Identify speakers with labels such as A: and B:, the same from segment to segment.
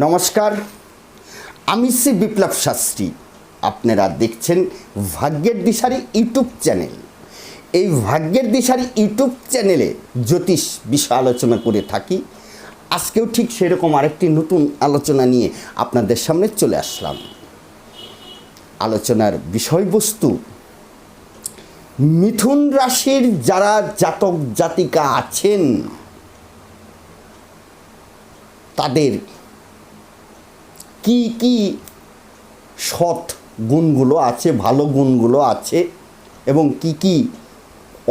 A: নমস্কার। আমি শ্রী বিপ্লব শাস্ত্রী। আপনারা দেখছেন ভাগ্যের দিশারি ইউটিউব চ্যানেল। এই ভাগ্যের দিশারি ইউটিউব চ্যানেলে জ্যোতিষ বিষয় আলোচনা করে থাকি। আজকেও ঠিক সেরকম আরেকটি নতুন আলোচনা নিয়ে আপনাদের সামনে চলে আসলাম। আলোচনার বিষয়বস্তু, মিথুন রাশির যারা জাতক জাতিকা আছেন, তাদের কি কি সৎ গুণগুলো আছে, ভালো গুণগুলো আছে, এবং কি কি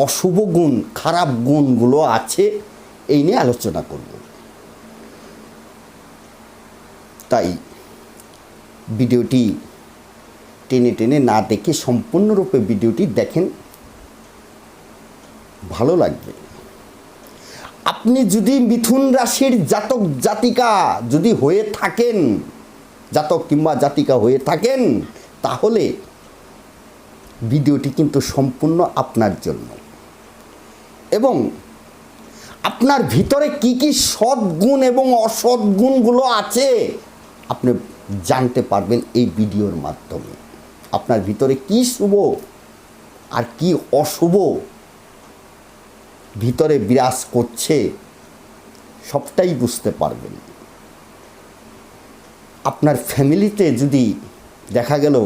A: অশুভ গুণ, খারাপ গুণগুলো আছে, এই নিয়ে আলোচনা করব। তাই ভিডিওটি টেনে টেনে না দেখে সম্পূর্ণরূপে ভিডিওটি দেখেন, ভালো লাগবে। আপনি যদি মিথুন রাশির জাতক জাতিকা যদি হয়ে থাকেন জাতক কিংবা জাতিকা হয়ে থাকেন, তাহলে ভিডিওটি কিন্তু সম্পূর্ণ আপনার জন্য। এবং আপনার ভিতরে কি কি সৎ গুণ এবং অসৎ গুণগুলো আছে, আপনি জানতে পারবেন এই ভিডিওর মাধ্যমে। আপনার ভিতরে কি শুভ আর কি অশুভ ভিতরে বিরাজ করছে, সবটাই বুঝতে পারবেন। আপনার ফ্যামিলিতে যদি দেখা গেল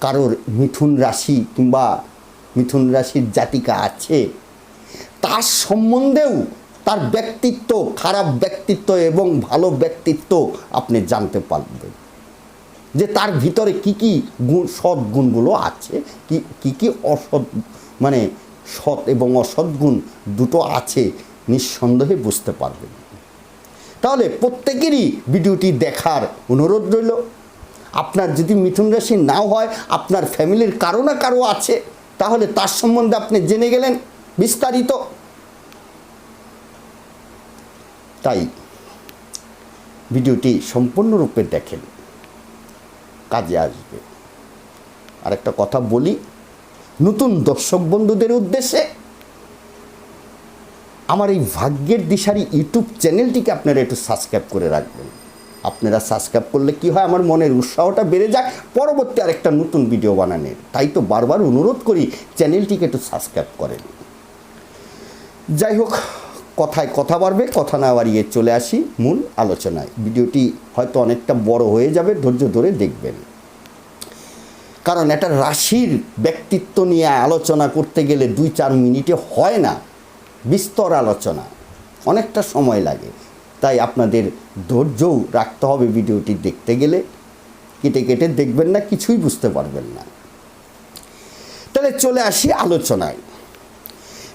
A: কারোর মিথুন রাশি কিংবা মিথুন রাশির জাতিকা আছে, তার সম্বন্ধেও তার ব্যক্তিত্ব, খারাপ ব্যক্তিত্ব এবং ভালো ব্যক্তিত্ব আপনি জানতে পারবেন। যে তার ভিতরে কি কি গুণ, সৎ গুণগুলো আছে, কি কি কি অসৎ মানে সৎ এবং অসৎ গুণ দুটো আছে, নিঃসন্দেহে বুঝতে পারবেন। তাহলে প্রত্যেকেরই ভিডিওটি দেখার অনুরোধ রইল। আপনার যদি মিথুন রাশি নাও হয়, আপনার ফ্যামিলির কারও না কারও আছে, তাহলে তার সম্বন্ধে আপনি জেনে গেলেন বিস্তারিত। তাই ভিডিওটি সম্পূর্ণরূপে দেখেন, কাজে আসবে। আরেকটা কথা বলি, নতুন দর্শক বন্ধুদের উদ্দেশ্যে আমার এই ভাগ্যের দিশারি ইউটিউব চ্যানেলটিকে আপনারা একটু সাবস্ক্রাইব করে রাখবেন। আপনারা সাবস্ক্রাইব করলে কি হয়? আমার মনের উৎসাহটা বেড়ে যায় পরবর্তী আরেকটা নতুন ভিডিও বানানোর। তাই তো বারবার অনুরোধ করি, চ্যানেলটিকে একটু সাবস্ক্রাইব করেন। যাই হোক কথায় কথা বাড়বে, কথা না বাড়িয়ে চলে আসি মূল আলোচনায়। ভিডিওটি হয়তো অনেকটা বড় হয়ে যাবে, ধৈর্য ধরে দেখবেন। কারণ একটা রাশির ব্যক্তিত্ব নিয়ে আলোচনা করতে গেলে দুই চার মিনিটে হয় না। বিস্তর আলোচনা। অনেকটা সময় লাগে। তাই আপনাদের ধৈর্যও রাখতে হবে ভিডিওটি দেখতে গেলে। কেটে কেটে দেখবেন না, কিছুই বুঝতে পারবেন না। তাহলে চলে আসি আলোচনায়।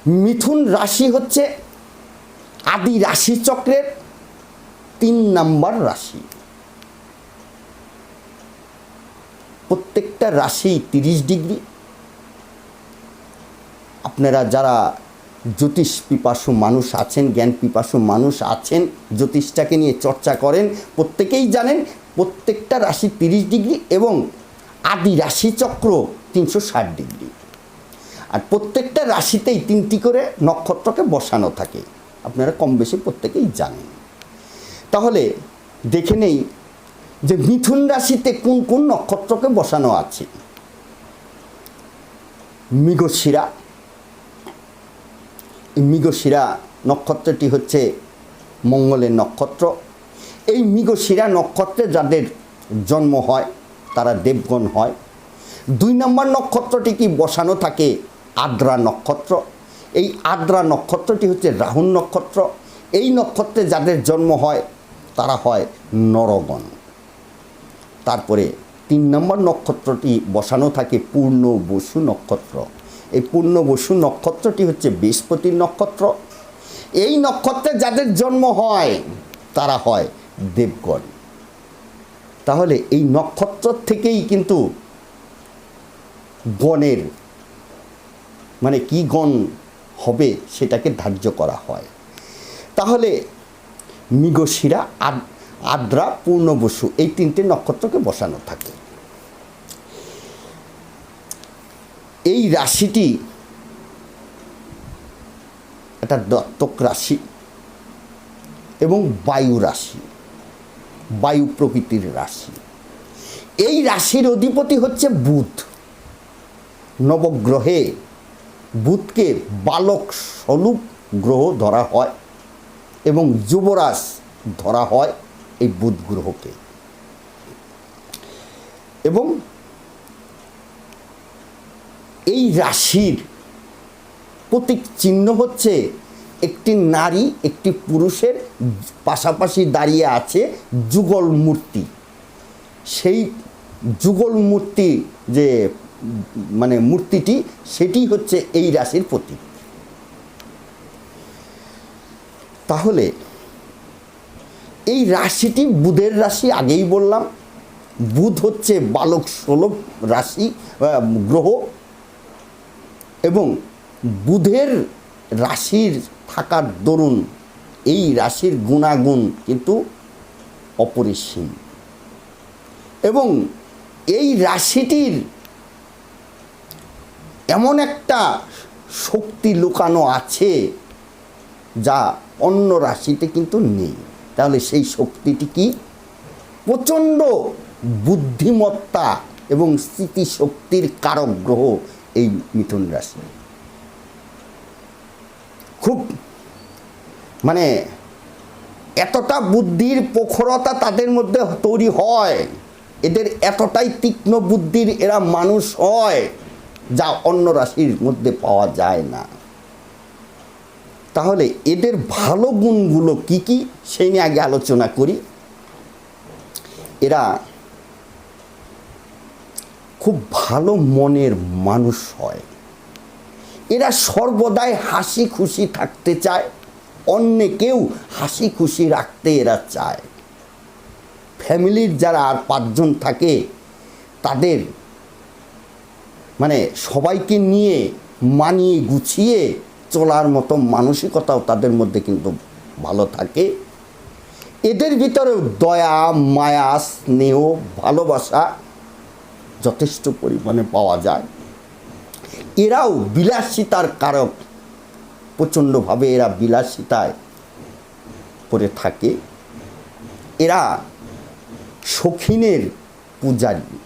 A: মিথুন রাশি হচ্ছে আদি রাশি চক্রের তিন নাম্বার রাশি। প্রত্যেকটা রাশি তিরিশ ডিগ্রি। আপনারা যারা জ্যোতিষ পিপাসু মানুষ আছেন, জ্ঞান পিপাসু মানুষ আছেন, জ্যোতিষটাকে নিয়ে চর্চা করেন। প্রত্যেকেই জানেন প্রত্যেকটা রাশি তিরিশ ডিগ্রি এবং আদি রাশি চক্র তিনশো ষাট ডিগ্রি। আর প্রত্যেকটা রাশিতেই তিনটি করে নক্ষত্রকে বসানো থাকে। আপনারা কম বেশি প্রত্যেকেই জানেন। তাহলে দেখে নেই যে মিথুন রাশিতে কোন কোন নক্ষত্রকে বসানো আছে? মৃগশিরা মৃগশিরা নক্ষত্রটি হচ্ছে মঙ্গলের নক্ষত্র। এই মৃগশিরা নক্ষত্রে যাদের জন্ম হয়, তারা দেবগণ হয়। দুই নম্বর নক্ষত্রটি কি বসানো থাকে? আদ্রা নক্ষত্র। এই আদ্রা নক্ষত্রটি হচ্ছে রাহুল নক্ষত্র। এই নক্ষত্রে যাদের জন্ম হয়, তারা হয় নরগণ। তারপরে তিন নম্বর নক্ষত্রটি বসানো থাকে পূর্ণ বসু নক্ষত্র। এই পূর্ণ বসু নক্ষত্রটি হচ্ছে বৃহস্পতির নক্ষত্র। এই নক্ষত্রে যাদের জন্ম হয়, তারা হয় দেবগণ। তাহলে এই নক্ষত্র থেকেই কিন্তু গণের মানে কি গণ হবে সেটাকে ধার্য করা হয়। তাহলে মৃগশিরা আদ্রা, পূর্ণ বসু এই তিনটে নক্ষত্রকে বসানো থাকে। এই রাশিটি একটা দত্তক রাশি এবং বায়ু রাশি, বায়ু প্রকৃতির রাশি। এই রাশির অধিপতি হচ্ছে বুধ। নবগ্রহে বুধকে বালক স্বরূপ গ্রহ ধরা হয় এবং যুবরাজ ধরা হয় এই বুধ গ্রহকে। এবং এই রাশির প্রতীক চিহ্ন হচ্ছে একটি নারী, একটি পুরুষের পাশাপাশি দাঁড়িয়ে আছে যুগল মূর্তি। সেই যুগল মূর্তি যে মানে মূর্তিটি, সেটি হচ্ছে এই রাশির প্রতীক। তাহলে এই রাশিটি বুধের রাশি, আগেই বললাম। বুধ হচ্ছে বালক সুলভ রাশি গ্রহ। এবং বুধের রাশির থাকার দরুন এই রাশির গুণাগুণ কিন্তু অপরিসীম। এবং এই রাশিটির এমন একটা শক্তি লুকানো আছে যা অন্য রাশিতে কিন্তু নেই। তাহলে সেই শক্তিটি কি? প্রচণ্ড বুদ্ধিমত্তা এবং স্মৃতিশক্তির কারক গ্রহ এই মিথুন রাশি। খুব মানে এতটা বুদ্ধির প্রখরতা তাদের মধ্যে তৈরি হয়, এদের এতটাই তীক্ষ্ণ বুদ্ধির এরা মানুষ হয়, যা অন্য রাশির মধ্যে পাওয়া যায় না। তাহলে এদের ভালো গুণগুলো কি কি, সেই নিয়ে আগে আলোচনা করি। এরা খুব ভালো মনের মানুষ হয়। এরা সর্বদাই হাসি খুশি থাকতে চায় অন্যকেও হাসি খুশি রাখতে এরা চায়। ফ্যামিলির যারা আর পাঁচজন থাকে, তাদের মানে সবাইকে নিয়ে মানিয়ে গুছিয়ে চলার মতো মানসিকতাও তাদের মধ্যে কিন্তু ভালো থাকে। এদের ভিতরেও দয়া, মায়া, স্নেহ, ভালোবাসা যথেষ্ট পরিমাণে পাওয়া যায়। এরাও বিলাসিতার কারক। প্রচণ্ডভাবে এরা বিলাসিতায় করে থাকে। এরা শখিনের পূজারী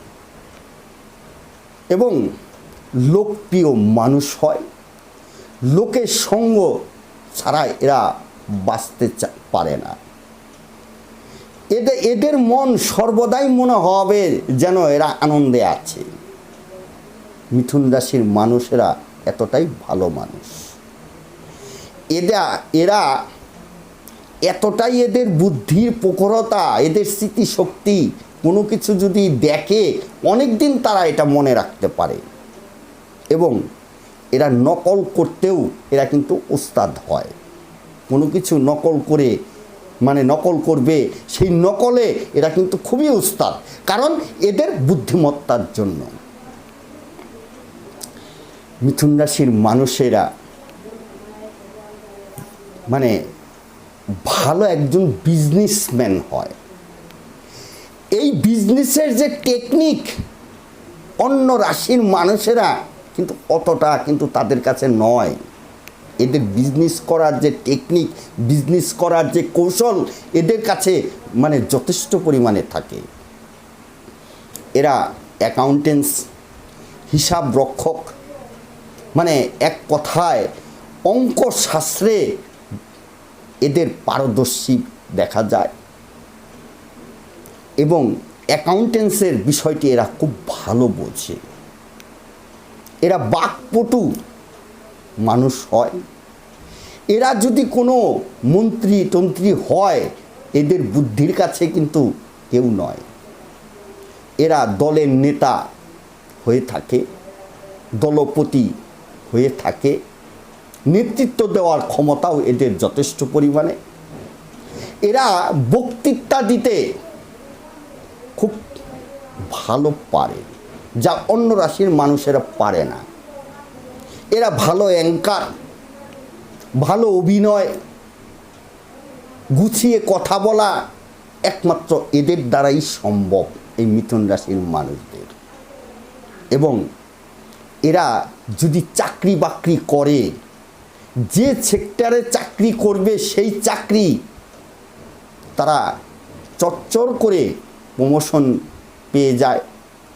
A: এবং লোকপ্রিয় মানুষ হয়। লোকের সঙ্গ ছাড়া এরা বাঁচতে পারে না। এদের এদের মন সর্বদাই মনে হবে যেন এরা আনন্দে আছে। মিথুন রাশির মানুষেরা এতটাই ভালো মানুষ। এরা এরা এতটাই এদের বুদ্ধির প্রখরতা, এদের স্মৃতিশক্তি, কোনো কিছু যদি দেখে অনেক দিন তারা এটা মনে রাখতে পারে। এবং এরা নকল করতেও এরা কিন্তু উস্তাদ হয়। কোনো কিছু নকল করে মানে নকল করবে, সেই নকলে এরা কিন্তু খুবই উস্তাদ। কারণ এদের বুদ্ধিমত্তার জন্য। মিথুন রাশির মানুষেরা মানে ভালো একজন বিজনেসম্যান হয়। এই বিজনেসের যে টেকনিক অন্য রাশির মানুষেরা কিন্তু অতটা কিন্তু তাদের কাছে নয়। এদের বিজনেস করার যে টেকনিক বিজনেস করার যে কৌশল, এদের কাছে মানে যথেষ্ট পরিমাণে থাকে। এরা অ্যাকাউন্টেন্স হিসাব রক্ষক মানে এক কথায় অঙ্ক শাস্ত্রে এদের পারদর্শী দেখা যায়। এবং অ্যাকাউন্টেন্সের বিষয়টি এরা খুব ভালো বোঝে। এরা বাকপটু মানুষ হয়। এরা যদি কোনো মন্ত্রী, তন্ত্রী হয়, এদের বুদ্ধির কাছে কিন্তু কেউ নয়। এরা দলের নেতা হয়ে থাকে, দলপতি হয়ে থাকে। নেতৃত্ব দেওয়ার ক্ষমতাও এদের যথেষ্ট পরিমাণে। এরা বক্তৃতা দিতে খুব ভালো পারে, যা অন্য রাশির মানুষেরা পারে না। এরা ভালো অ্যাঙ্কার, ভালো অভিনয়, গুছিয়ে কথা বলা একমাত্র এদের দ্বারাই সম্ভব এই মিথুন রাশির মানুষদের। এবং এরা যদি চাকরি বাকরি করে, যে সেক্টরে চাকরি করবে সেই চাকরি তারা চচ্চর করে প্রমোশন পেয়ে যায়,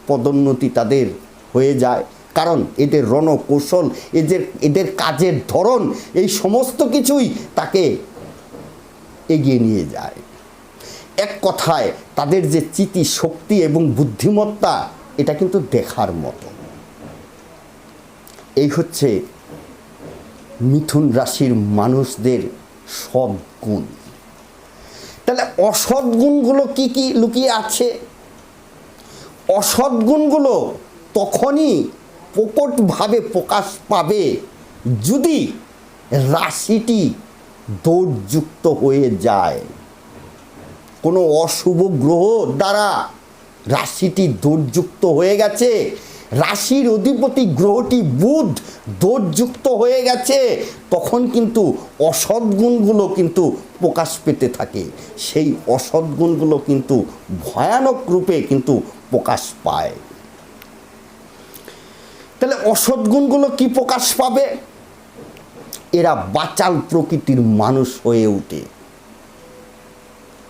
A: পদোন্নতি তাদের হয়ে যায়। কারণ এদের রণকৌশল, এদের এদের কাজের ধরন, এই সমস্ত কিছুই তাকে এগিয়ে নিয়ে যায়। এক কথায়, তাদের যে চিতি শক্তি এবং বুদ্ধিমত্তা, এটা কিন্তু দেখার মতো। এই হচ্ছে মিথুন রাশির মানুষদের সৎ গুণ। তাহলে অসৎ গুণগুলো কি কি লুকিয়ে আছে? অসৎ গুণগুলো তখনই প্রকটভাবে প্রকাশ পাবে যদি রাশিটি দৌড়যুক্ত হয়ে যায়। কোনো অশুভ গ্রহ দ্বারা রাশিটি দোষযুক্ত হয়ে গেছে, রাশির অধিপতি গ্রহটি বুধ দোষযুক্ত হয়ে গেছে, তখন কিন্তু অসৎ গুণগুলো কিন্তু প্রকাশ পেতে থাকে। সেই অসৎ গুণগুলো কিন্তু ভয়ানক রূপে কিন্তু প্রকাশ পায়। তাহলে অসৎ গুণগুলো কি প্রকাশ পাবে? এরা বাচাল প্রকৃতির মানুষ হয়ে ওঠে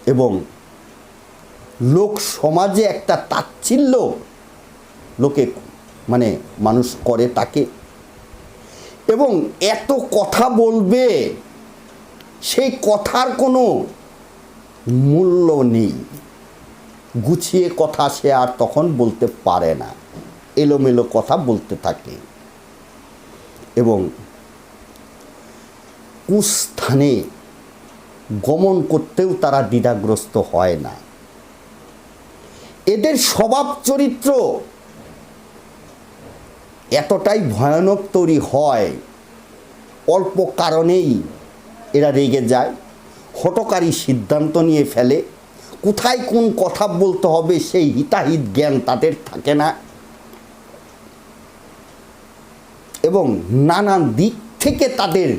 A: এবং লোক সমাজে একটা তাচ্ছিল্য লোকে মানে মানুষ করে তাকে। এবং এত কথা বলবে, সেই কথার কোনো মূল্য নেই। গুছিয়ে কথা সে আর তখন বলতে পারে না। এলোমেলো কথা বলতে থাকে। এবং কুস্থানে গমন করতেও তারা দ্বিধাগ্রস্ত হয় না। এদের স্বভাব চরিত্র এতটাই ভয়ানক তৈরি হয়, অল্প কারণেই এরা রেগে যায় হটকারী সিদ্ধান্ত নিয়ে ফেলে, কোথায় কোন কথা বলতে হবে সেই হিতাহিত জ্ঞান তাদের থাকে না। এবং নানান দিক থেকে তাদের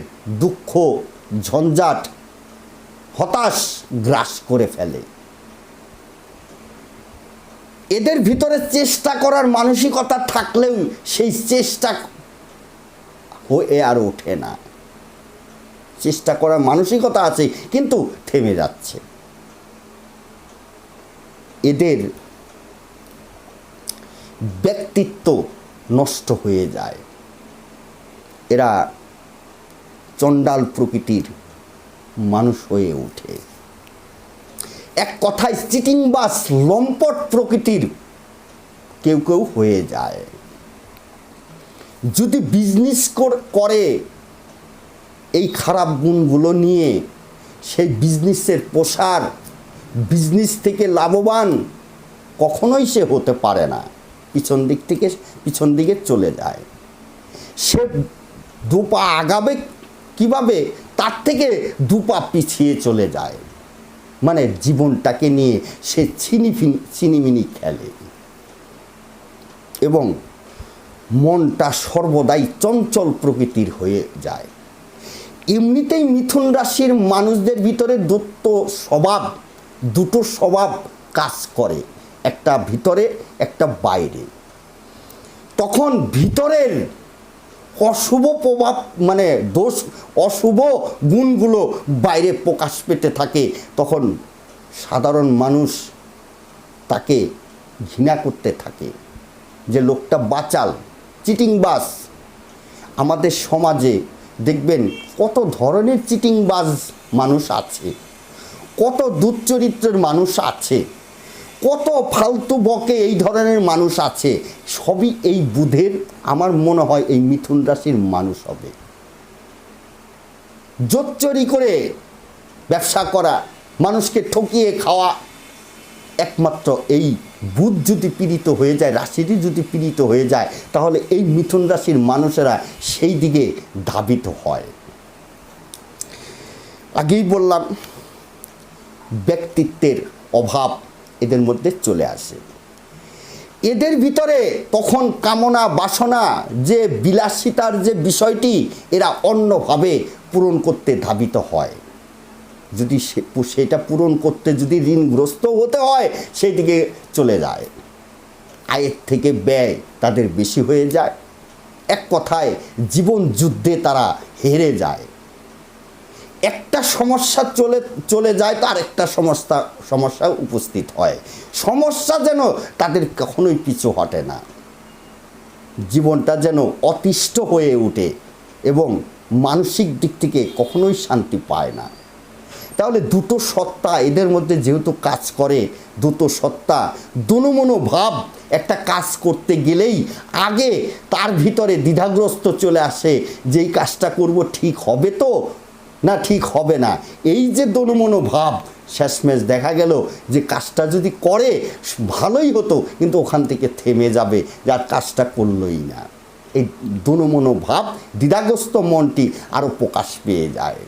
A: দুঃখ, ঝঞ্ঝাট, হতাশ গ্রাস করে ফেলে। এদের ভিতরে চেষ্টা করার মানসিকতা থাকলেও সেই চেষ্টা হয়ে আর ওঠে না। চেষ্টা করার মানসিকতা আছে, কিন্তু থেমে যাচ্ছে। এদের ব্যক্তিত্ব নষ্ট হয়ে যায়। এরা চণ্ডাল প্রকৃতির মানুষ হয়ে ওঠে। এক কথায় চিটিং বাস লম্পট প্রকৃতির কেউ কেউ হয়ে যায়। যদি বিজনেস করে এই খারাপ গুণগুলো নিয়ে সেই বিজনেসের প্রসার বিজনেস থেকে লাভবান কখনোই সে হতে পারে না। পিছন দিক থেকে, পিছন দিকে চলে যায়। সে দু পা আগাবে কীভাবে? তার থেকে দু পা পিছিয়ে চলে যায়। মানে জীবনটাকে নিয়ে সে ছিনিফিনি চিনিমিনি খেলে। এবং মনটা সর্বদাই চঞ্চল প্রকৃতির হয়ে যায়। এমনিতেই মিথুন রাশির মানুষদের ভিতরে দুটো স্বভাব দুটো স্বভাব কাজ করে। একটা ভিতরে, একটা বাইরে। তখন ভিতরের অশুভ প্রভাব মানে দোষ, অশুভ গুণগুলো বাইরে প্রকাশ পেতে থাকে, তখন সাধারণ মানুষ তাকে ঘৃণা করতে থাকে যে লোকটা বাচাল, চিটিংবাজ। আমাদের সমাজে দেখবেন কত ধরনের চিটিংবাজ মানুষ আছে, কত দুচ্চরিত্রের মানুষ আছে কত ফালতু বকে এই ধরনের মানুষ আছে? সবই এই বুধের, আমার মনে হয় এই মিথুন রাশির মানুষ হবে। জোচ্চরি করে ব্যবসা করা, মানুষকে ঠকিয়ে খাওয়া, একমাত্র এই বুধ যদি পীড়িত হয়ে যায়, রাশিটি যদি পীড়িত হয়ে যায়, তাহলে এই মিথুন রাশির মানুষেরা সেই দিকে ধাবিত হয়। আগেই বললাম, ব্যক্তিত্বের অভাব এদের মধ্যে চলে আসে। এদের ভিতরে তখন কামনা, বাসনা যে বিলাসিতার যে বিষয়টি এরা অন্যভাবে পূরণ করতে ধাবিত হয়। যদি সেটা পূরণ করতে যদি ঋণগ্রস্ত হতে হয় সেই দিকে চলে যায়। আয়ের থেকে ব্যয় তাদের বেশি হয়ে যায়। এক কথায় জীবন যুদ্ধে তারা হেরে যায়। একটা সমস্যা চলে চলে যায় তো আরেকটা সমস্যা সমস্যা উপস্থিত হয়। সমস্যা যেন তাদের কখনোই পিছু হটে না। জীবনটা যেন অতিষ্ঠ হয়ে ওঠে এবং মানসিক দিক থেকে কখনোই শান্তি পায় না। তাহলে দুটো সত্তা এদের মধ্যে যেহেতু কাজ করে, দুটো সত্তা দুনুমনো ভাব একটা কাজ করতে গেলেই আগে তার ভিতরে দ্বিধাগ্রস্ত চলে আসে, যেই কাজটা করব ঠিক হবে তো না ঠিক হবে না। এই যে দনুমনো ভাব শেষমেশ দেখা গেল যে কাজটা যদি করে, ভালোই হতো, কিন্তু ওখান থেকে থেমে যাবে যার কাজটা করলই না। এই দনুমনো ভাব দ্বিধাগ্রস্ত মনটি আরও প্রকাশ পেয়ে যায়।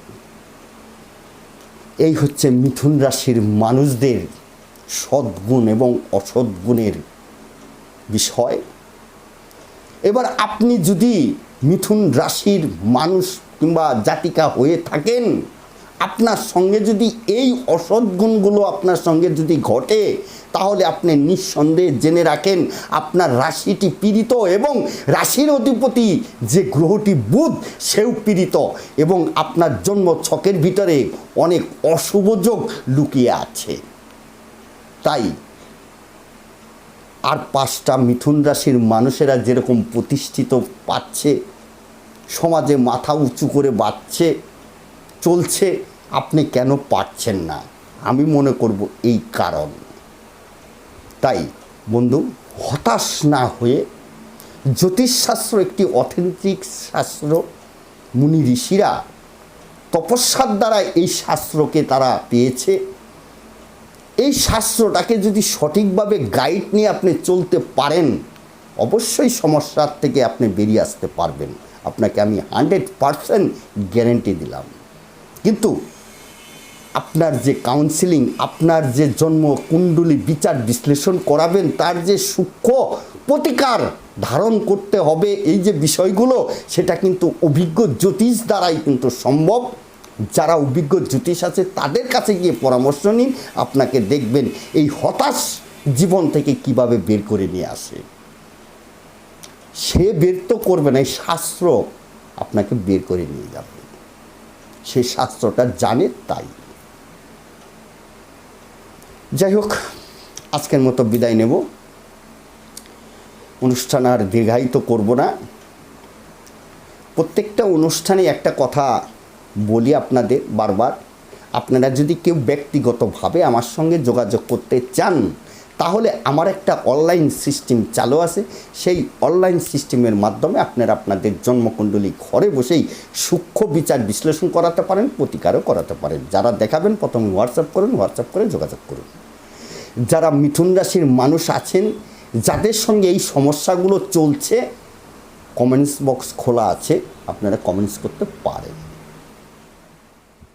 A: এই হচ্ছে মিথুন রাশির মানুষদের সদ্গুণ এবং অসদ্গুণের বিষয়। এবার আপনি যদি মিথুন রাশির মানুষ কিংবা জাতিকা হয়ে থাকেন, আপনার সঙ্গে যদি এই অসদ্গুণগুলো আপনার সঙ্গে যদি ঘটে, তাহলে আপনি নিঃসন্দেহে জেনে রাখেন, আপনার রাশিটি পীড়িত এবং রাশির অধিপতি যে গ্রহটি বুধ, সেও পীড়িত এবং আপনার জন্ম ছকের ভিতরে অনেক অশুভ যোগ লুকিয়ে আছে। তাই আর পাঁচটা মিথুন রাশির মানুষেরা যেরকম প্রতিষ্ঠিত পাচ্ছে সমাজে মাথা উঁচু করে বাঁচছে চলছে, আপনি কেন পারছেন না? আমি মনে করব এই কারণ। তাই বন্ধু, হতাশ না হয়ে জ্যোতিষশাস্ত্র একটি অথেন্টিক শাস্ত্র, মুনি ঋষিরা তপস্যার দ্বারা এই শাস্ত্রকে তারা পেয়েছে। এই শাস্ত্রটাকে যদি সঠিকভাবে গাইড নিয়ে আপনি চলতে পারেন, অবশ্যই সমস্যার থেকে আপনি বেরিয়ে আসতে পারবেন। আপনাকে আমি হান্ড্রেড পারসেন্ট গ্যারেন্টি দিলাম। কিন্তু আপনার যে কাউন্সিলিং আপনার যে জন্ম কুণ্ডলী বিচার বিশ্লেষণ করাবেন, তার যে সূক্ষ্ম প্রতিকার ধারণ করতে হবে, এই যে বিষয়গুলো, সেটা কিন্তু অভিজ্ঞ জ্যোতিষ দ্বারাই কিন্তু সম্ভব। যারা অভিজ্ঞ জ্যোতিষ আছে, তাদের কাছে গিয়ে পরামর্শ নিন, আপনাকে দেখবেন এই হতাশ জীবন থেকে কীভাবে বের করে নিয়ে আসে। সে বের তো করবে না, এই শাস্ত্র আপনাকে বের করে নিয়ে যাবে। সেই শাস্ত্রটা জানে তাই। যাই হোক, আজকের মতো বিদায় নেব। অনুষ্ঠান আর দীর্ঘায়িত করব না। প্রত্যেকটা অনুষ্ঠানে একটা কথা বলি আপনাদের বারবার। আপনারা যদি কেউ ব্যক্তিগতভাবে আমার সঙ্গে যোগাযোগ করতে চান তাহলে আমার একটা অনলাইন সিস্টেম চালু আছে। সেই অনলাইন সিস্টেমের মাধ্যমে আপনারা আপনাদের জন্মকুণ্ডলী ঘরে বসেই সূক্ষ্ম বিচার বিশ্লেষণ করাতে পারেন, প্রতিকারও করাতে পারেন। যারা দেখাবেন, প্রথমে হোয়াটসঅ্যাপ করুন হোয়াটসঅ্যাপ করে যোগাযোগ করুন। যারা মিথুন রাশির মানুষ আছেন, যাদের সঙ্গে এই সমস্যাগুলো চলছে কমেন্টস বক্স খোলা আছে, আপনারা কমেন্টস করতে পারেন।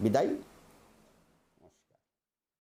A: বিদায়।